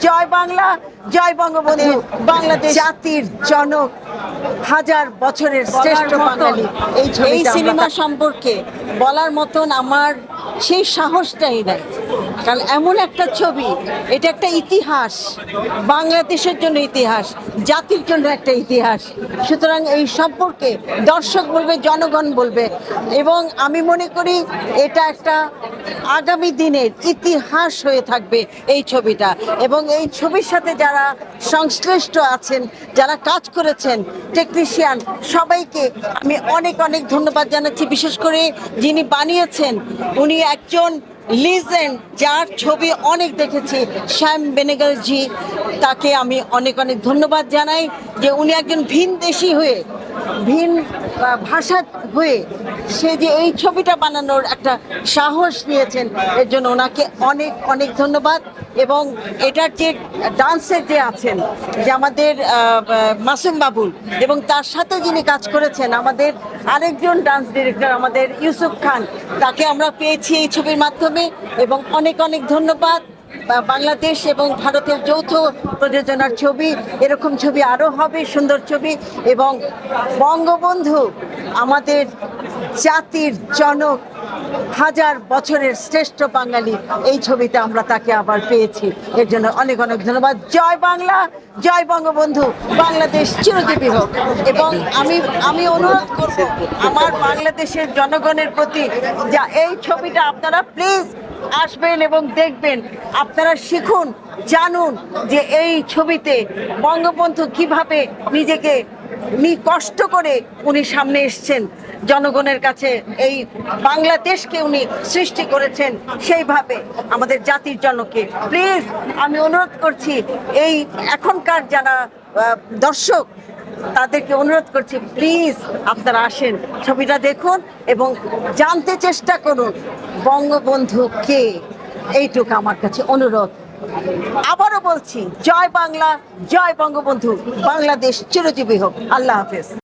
জয় বাংলা জয় বঙ্গবন্ধু। বাংলাদেশ। জাতির জনক। হাজার বছরের শ্রেষ্ঠ বাঙালি। এই এই সিনেমা সম্পর্কে বলার মতন আমার সেই সাহসটাই নাই। কারণ এমন একটা ছবি এটা একটা ইতিহাস বাংলাদেশের জন্য ইতিহাস জাতির জন্য একটা ইতিহাস। সুতরাং এই সম্পর্কে দর্শক বলবে জনগণ বলবে এবং আমি মনে করি এটা একটা আগামী দিনের ইতিহাস হয়ে থাকবে এই ছবিটা। এবং এই ছবির সাথে যারা সংশ্লিষ্ট আছেন যারা কাজ করেছেন টেকনিশিয়ান সবাইকে আমি অনেক অনেক ধন্যবাদ জানাচ্ছি। বিশেষ করে যিনি বানিয়েছেন, উনি একজন লিজেন্ড যার ছবি অনেক দেখেছি। শ্যাম বেনেগালজি, তাকে আমি অনেক অনেক ধন্যবাদ জানাই যে উনি একজন ভিন দেশি হয়ে ভিন ভাষা হয়ে সে যে এই ছবিটা বানানোর একটা সাহস নিয়েছেন, এর জন্য ওনাকে অনেক অনেক ধন্যবাদ। এবং এটার যে ডান্সের যে আছেন, যে আমাদের মাসুম বাবুল, এবং তার সাথে যিনি কাজ করেছেন, আমাদের আরেকজন ডান্স ডিরেক্টর আমাদের ইউসুফ খান, তাকে আমরা পেয়েছি এই ছবির মাধ্যমে। এবং অনেক অনেক ধন্যবাদ। বাংলাদেশ এবং ভারতের যৌথ প্রযোজনার ছবি, এরকম ছবি আরও হবে, সুন্দর ছবি এবং বঙ্গবন্ধু আমাদের জাতির জনক, হাজার বছরের শ্রেষ্ঠ বাঙালি, এই ছবিতে আমরা তাকে আবার পেয়েছি। এর জন্য অনেক অনেক ধন্যবাদ। জয় বাংলা, জয় বঙ্গবন্ধু, বাংলাদেশ চিরজীবী হোক। এবং আমি আমি অনুরোধ করব, আমার বাংলাদেশের জনগণের প্রতি, যা এই ছবিটা আপনারা প্লিজ আসবেন এবং দেখবেন আপনারা শিখুন, জানুন যে এই ছবিতে বঙ্গবন্ধু কীভাবে নিজেকে নি কষ্ট করে উনি সামনে এসছেন। জনগণের কাছে এই বাংলাদেশকে উনি সৃষ্টি করেছেন সেইভাবে আমাদের জাতির জনকে। প্লিজ, আমি অনুরোধ করছি, এই এখনকার যারা দর্শক, তাদেরকে অনুরোধ করছি, প্লিজ আপনারা আসেন, ছবিটা দেখুন এবং জানতে চেষ্টা করুন। বঙ্গবন্ধু কে? এইটুকু আমার কাছে অনুরোধ। আবারও বলছি, জয় বাংলা, জয় বঙ্গবন্ধু। বাংলাদেশ চিরজীবী হোক। আল্লাহ হাফেজ।